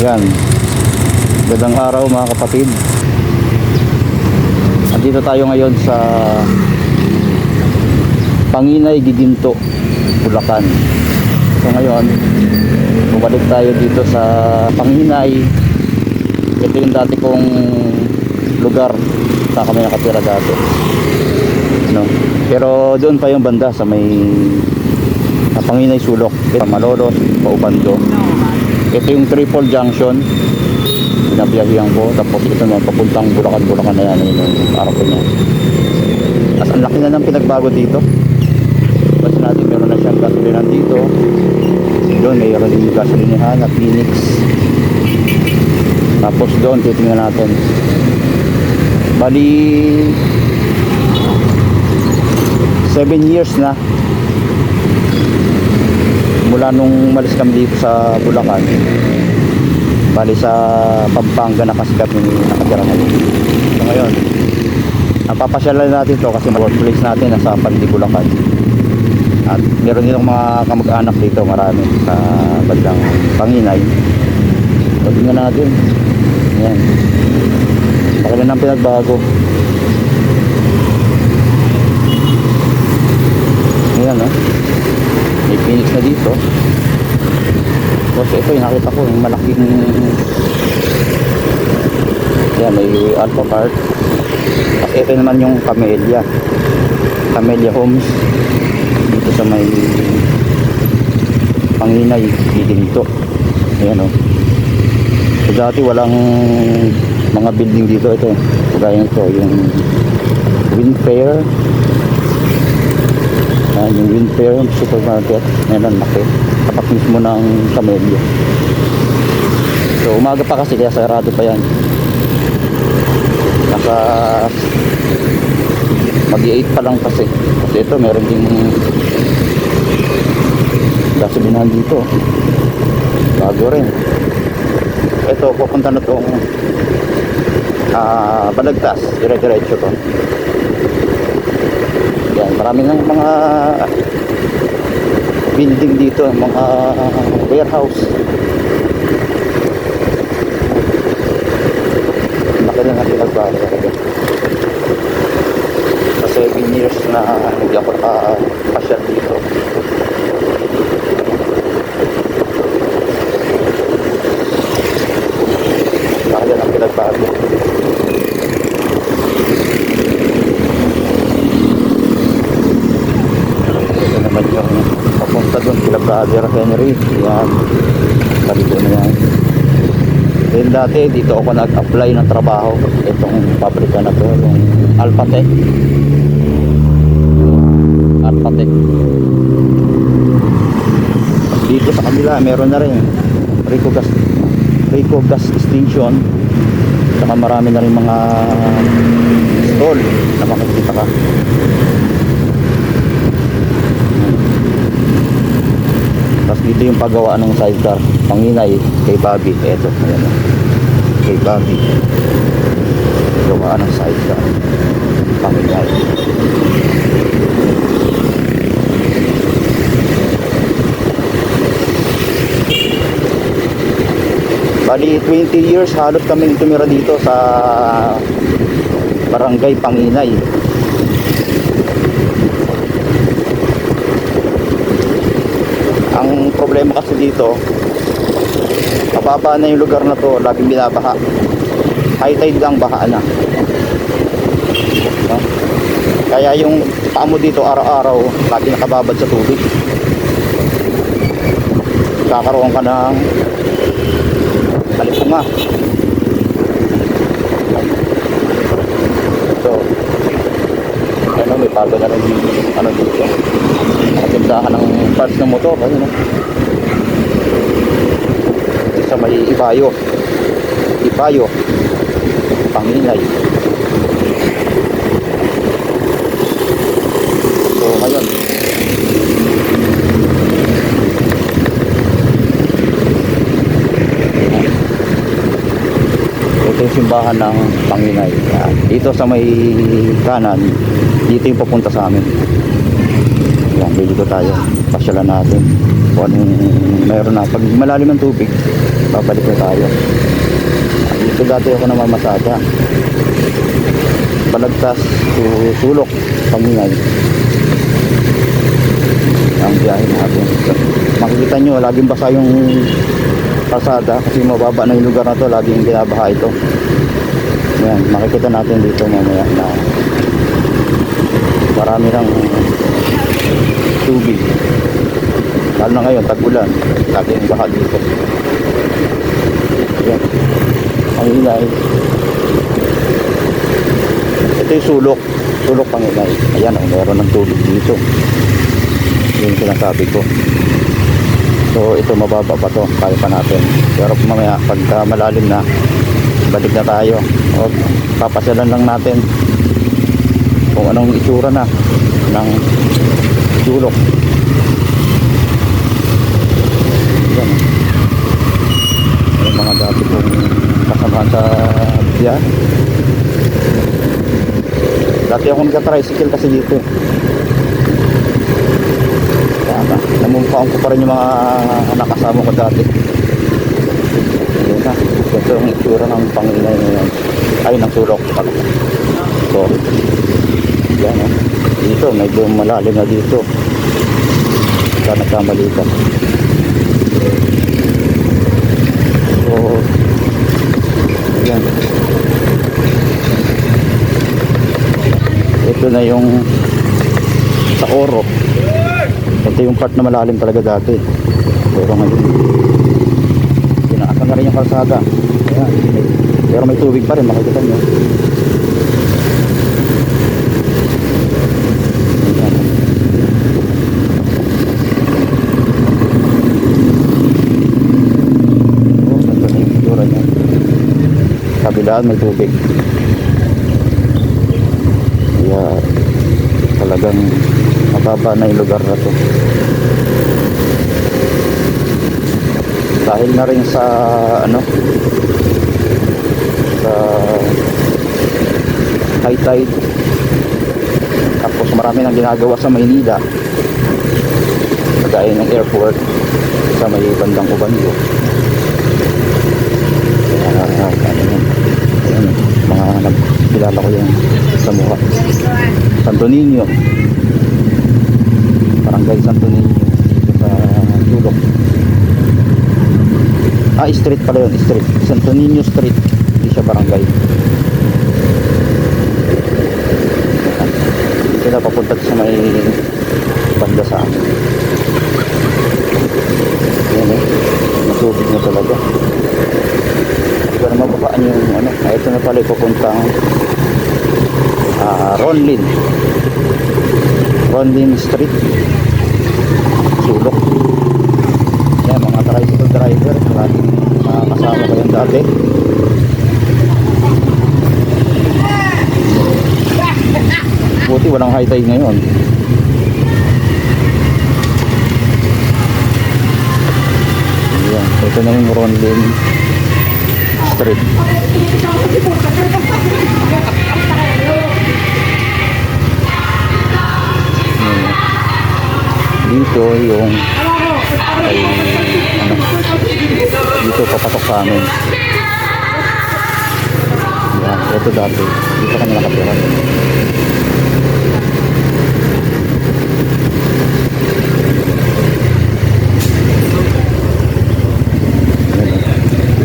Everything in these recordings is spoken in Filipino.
Yan. Gandang araw mga kapatid. Andito tayo ngayon sa Panginay Giginto, Bulacan. So ngayon, bumalik tayo dito sa Panginay. Ito yung dati kong lugar sa kami nakatira dati. No? Pero doon pa yung banda sa may Panginay Sulok, sa Malolos, Paubando. Ito yung triple junction. Binabiyahihan ko. Tapos ito na, papuntang Bulacan, Bulacan na yan. Yun yung arko niya. Tapos ang laki na ng pinagbago dito. Kasi natin meron na siyang gasolinan dito. Doon mayroon yung gasolinahan na Phoenix. Tapos doon titingnan natin. Bali 7 years na mula nung malis kami dito sa Bulacan bali sa Pampanga nakasikat yung nakatira ngayon. So ngayon napapasyalan natin to kasi workplace natin nasa Pandi Bulacan. At meron din mga kamag-anak dito marami sa bandang Panginay. So tingnan natin. Yan pakila ng pinagbago. Ayan no? may Phoenix na dito. Tapos ito yung nakita ko yung malaking yan may Alpha Park. Tapos ito naman yung Camellia. Camellia Homes. Dito sa may Panginay Giginto ayan o so dati walang mga building dito. Ito kagaya ito yung Windfair Ayan, yung Windfair supermarket ayan laki. Tapat mismo ng Camellia so umaga pa kasi kaya sarado pa yan. Nasa mag 8 pa lang kasi. Kasi ito meron din gasolinahan dito. Bago rin. Ito pupunta na tong ah balagtas. Dire-diretso to marami ng mga building dito mga warehouse. Laki na natin talaga. Sa 7 years na hindi ako nakapasyal dito laki na ang pinagbago ito naman yung papunta Brother Henry. Yan. Sabi ko na yan. Then dati dito ako nag-apply ng trabaho. Itong pabrika na to yung Alphatec Alphatec dito sa kabila meron na rin. Rico Gas Rico Gas Station saka marami na rin mga stall na makikita ka Tapos dito yung paggawa ng sidecar. Panginay kay Bobby. Eto, ayan. Kay Bobby. Gawa ng sidecar. Panginay. Bali, 20 years halos kaming tumira dito sa Barangay Panginay. Ang problema kasi dito, mababa na yung lugar na to, laging binabaha. High tide lang, baha na. No? Kaya yung paa dito araw-araw, lagi nakababad sa tubig. Kakaroon ka ng kalipunga. So, may bago na rin ano dito. Nakatindahan ng parts ng motor. Ano, no? Sa may Ibayo. Ibayo. Panginay. So, ngayon. Ito yung simbahan ng Panginay. Yan. Dito sa may kanan, dito yung papunta sa amin. Yan, dito tayo. Pasyalan natin. Kung anong meron na. Pag malalim ang tubig, babalik na tayo dito dati ako namamasada balagtas to sulok pangingay ang biyahe natin makikita nyo laging basa yung kalsada kasi mababa na yung lugar na to laging binabaha ito yan makikita natin dito mamaya na marami ng tubig. Lalo na ngayon tag-ulan. Laging baha dito. Yan ang ilay ito yung sulok. Sulok pang ilay ayan oh, meron ng tubig dito. Yun yung sinasabi ko. So ito mababa pa to. Kaya pa natin. Pero mamaya pagka malalim na balik na tayo. O papasyalan lang natin kung anong itsura na ng sulok yan yung mga dati kong kasama sa biyahe dati ako nagka-tricycle kasi dito. Kaya ba, namumpaan ko pa rin yung mga nakasama ko dati. Yun na, ito yung itsura ng Panginoon ngayon. Ay, ng sulok. So, yan o. Dito, medyo malalim na dito. Kaya nagkamali ka. So, yan. Ito na yung sa Oro. Ito yung part na malalim talaga dati. Pero ngayon, na rin yung kalsada. Ayan, pero may tubig pa rin, makikita nyo. Kabilaan may tubig. Kaya talagang mababa na yung lugar na to. Dahil na rin sa ano sa high tide. Tapos marami nang ginagawa sa Maynila. Kagaya ng airport sa may bandang Ubanyo. Mga nagkilala ko yung sa mukha. Santo Niño. Barangay Santo Niño sa Tulok ah street pala yun street. Santo Niño Street. Hindi siya barangay. Sila papunta sa may banda sa amin. Yan eh. Matubig na talaga. Pero mababaan yung ano ah, ito na pala ipupuntang ah, Ronlin. Ronlin Street. Sulok yan mga tricycle driver maraming kasama ko yung dati? Buti walang high tide ngayon. Yan ito na yung Ronlin Street. Dito yung ay ano dito papasok sa amin. Yan ito dati. Dito kami nakatira.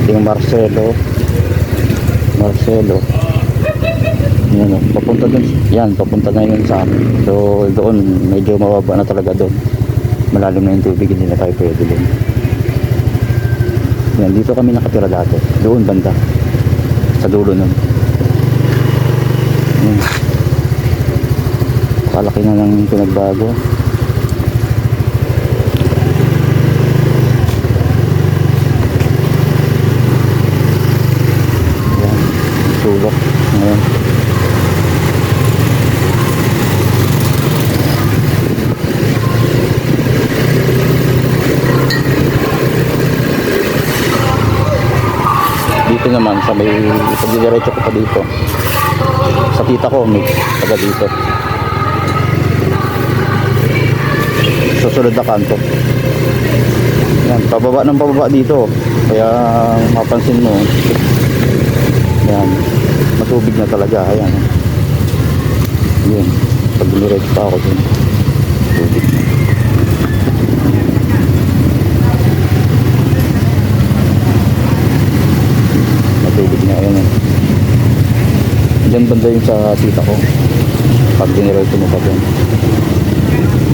Yung Marcelo. Marcelo. Yan o, papunta dun yan, papunta na yun sa amin. So doon, medyo mababa na talaga doon. Malalim na yung tubig, hindi na tayo pwede doon yan, dito kami nakatira dati. Doon banda. Sa dulo nun. Yan. Kalaki na lang pinagbago yan, sulok ngayon dito naman sa may pagdidiretso ko pa dito sa tita ko may taga dito susunod na kanto Yan, pababa ng pababa dito. Kaya mapansin mo. Yan. Matubig na talaga. Ayan. Yun. Pag dumiretso pa ako dun. Tubig na. Matubig na. Ayan. eh. Diyan banda yung sa tita ko. Pag mo pa dun.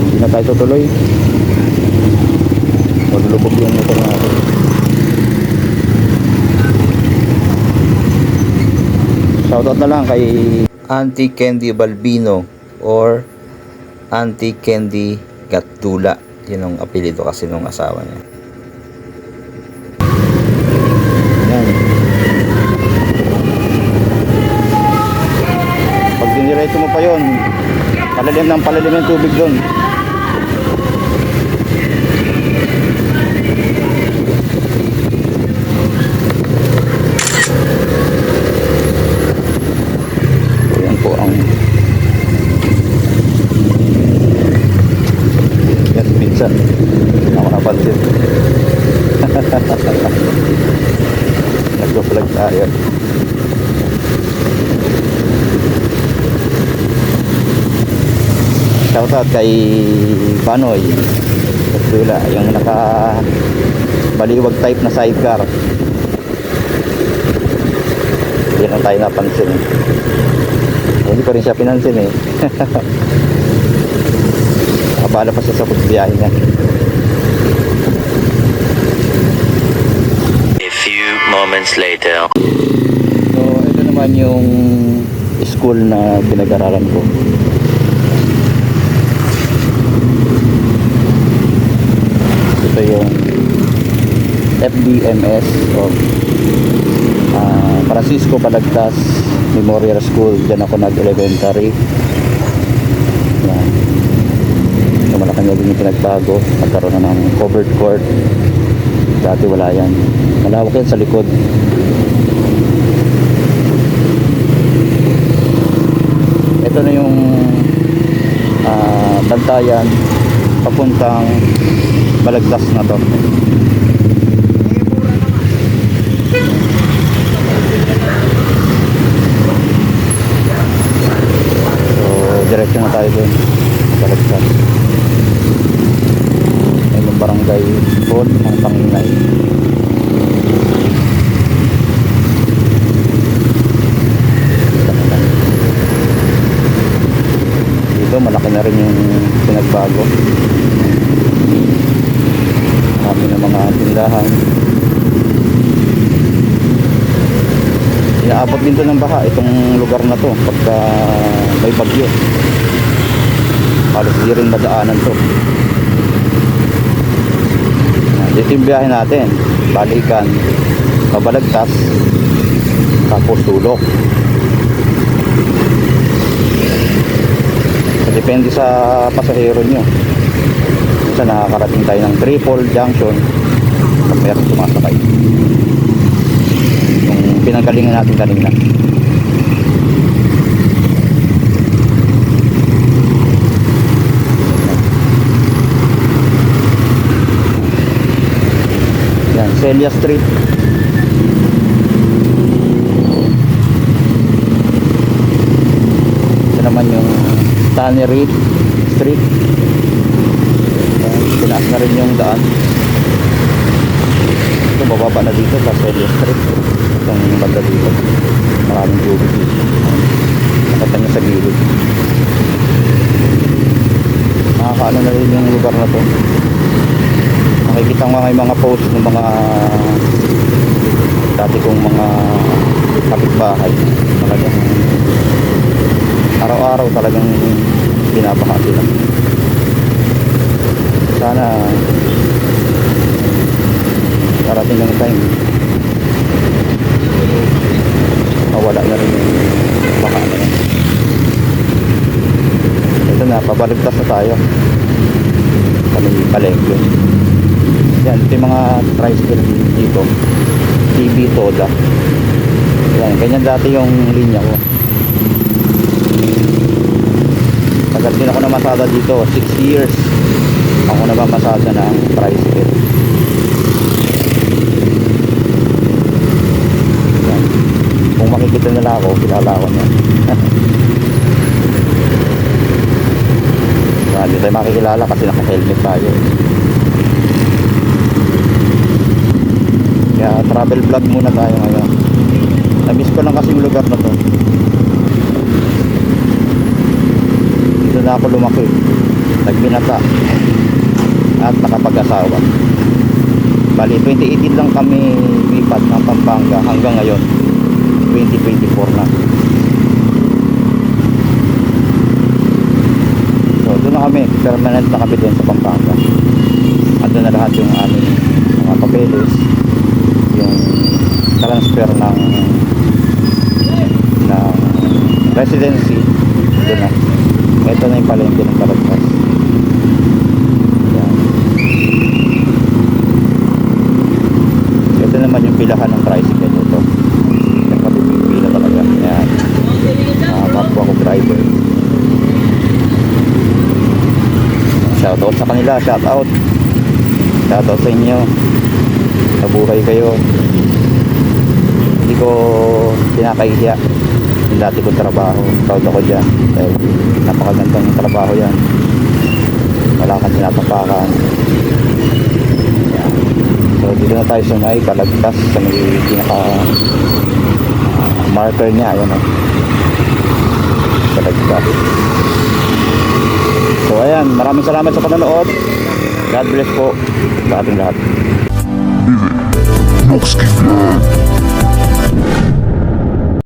Hindi na tayo tutuloy. Malulubog yung motor natin. Shoutout na lang kay Auntie Candy Balbino or Auntie Candy Gatdula. Yun ang apelido kasi nung asawa niya. Palalim ng palalim ng tubig doon. So, yan po ang yan pinsan ako napansin nagpa-vlog tayo shoutout kay Panoy Pagtula yung naka baliwag type na sidecar. Hindi na tayo napansin. Eh. hindi ko rin siya pinansin eh. Abala pa siya sa pagbiyahe niya. A few moments later. so ito naman yung school na pinag-aralan ko ito yung FDMS of ah, Francisco Palagtas Memorial School. Dyan ako nag-elementary. Yan. So malaki na din yung pinagbago. Nagkaroon na ng covered court. Dati wala yan. Malawak yan sa likod. Ito na yung ah, bantayan papuntang Balagtas na to. So diretso na tayo dun. Balagtas. Ayun barangay hall ng Panginay. Dito malaki na rin yung pinagbago mga tindahan. Inaabot din to ng baha itong lugar na to pagka may bagyo. Halos di rin madaanan to. Dito yung biyahe natin. Balikan. Pabalagtas tapos sulok So, depende sa pasahero nyo. Minsan nakakarating tayo ng triple junction meron sumasakay yung pinanggalingan natin kanina. Yan Celia Street. Ito naman yung Tannery Street. Tinaas na rin yung daan ito bababa na dito sa Street itong banda dito maraming tubig dito. Nakita nyo sa gilid. Nakakaano na rin yung lugar na to. Nakikita ko mga post ng mga dati kong mga kapitbahay. Talagang araw-araw talagang binabaha sila sana darating ng time. Mawala na rin yung baka na yan ito na pabaligtas na tayo. Kami palengke. Yan ito yung mga tricycle dito. TV Toda. Yan ganyan dati yung linya ko. Tagal din ako na masada dito. 6 years. Ako na ba masada ng tricycle kilala ko, kilala ko niya. Hindi tayo makikilala kasi naka-helmet tayo. Kaya travel vlog muna tayo ngayon. Na-miss ko lang kasi yung lugar na to. Dito na ako lumaki. Nagbinata. At nakapag-asawa. Bali, 2018 lang kami lipat ng Pampanga hanggang ngayon. 2024 na. So, doon na kami. Permanent na kami doon sa Pampanga. Ando na lahat yung aming mga papeles. Yung transfer ng ng residency. Doon na. Ito na yung palengke ng. Yan. Ito naman yung pilahan ng tricycle ito. Yung pila talaga. Yan. Mga kapwa ko driver. Shoutout sa kanila. Shoutout. Shoutout sa inyo. Nabuhay kayo. Hindi ko kinakahiya yung dati kong trabaho. Proud ako dyan. Dahil napakagandang trabaho yan. Wala kang tinatapakan. Yan. So dito na tayo sa may kalagtas sa may pinaka ah, marker niya. Ayan o. Kalagtas. So ayan, maraming salamat sa panonood. God bless po sa ating lahat. Vlog.